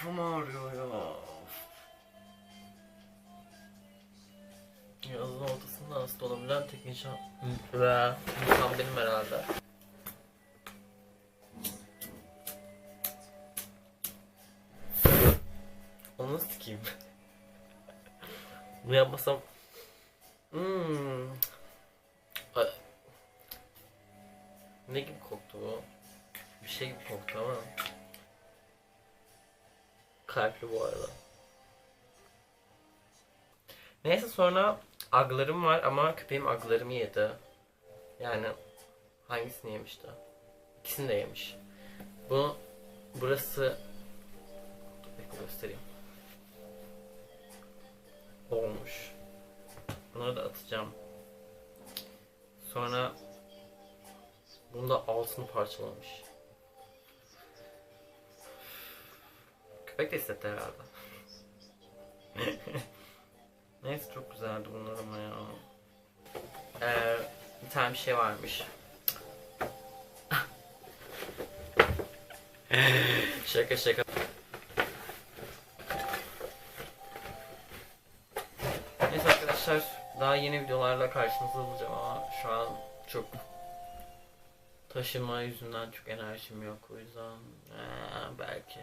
Kafam ağrıyor ya. Yazın ortasında hasta olabilen tek insan ve insan benim herhalde. Onu sikeyim. Bunu yapmasam... Hmm. Ne gibi koktu bu? Bir şey gibi koktu ama. Kalpli bu arada. Neyse sonra aglarım var ama köpeğim aglarımı yedi. Yani hangisini yemişti? İkisini de yemiş. Bu burası Bekle göstereyim. Olmuş. Bunları da atacağım. Sonra bunu da altını parçalamış. Köpek de hissetti herhalde. Neyse çok güzeldi bunlar ama ya. Ee, bir tane bir şey varmış. şaka şaka. Neyse arkadaşlar daha yeni videolarla karşınızda olacağım ama şu an çok taşıma yüzünden çok enerjim yok o yüzden ee, belki.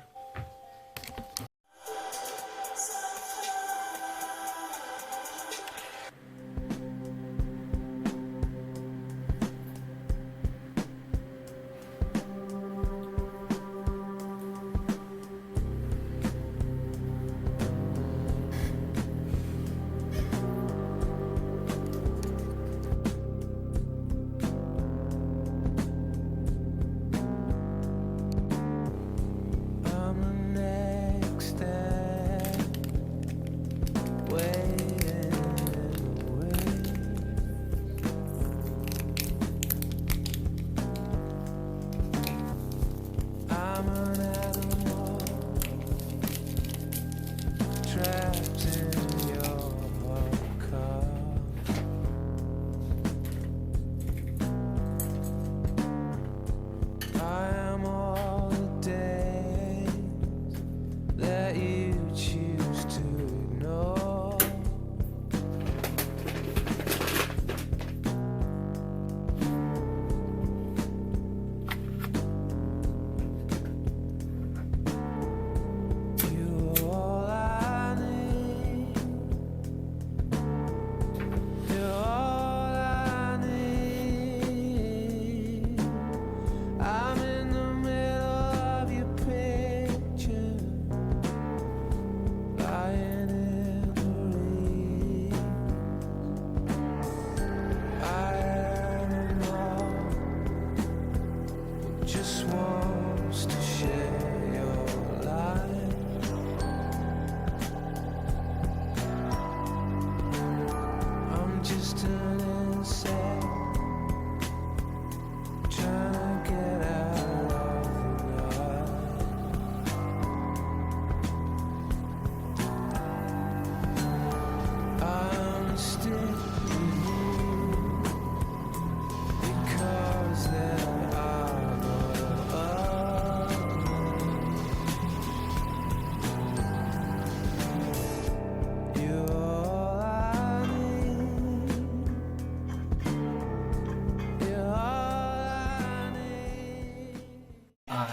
Ay.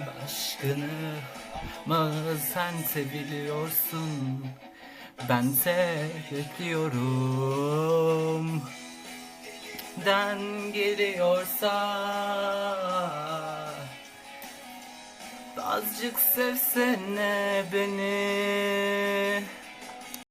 Başkını mı sen seviliyorsun Bense bekliyorum Den geliyorsa Azıcık sevsene beni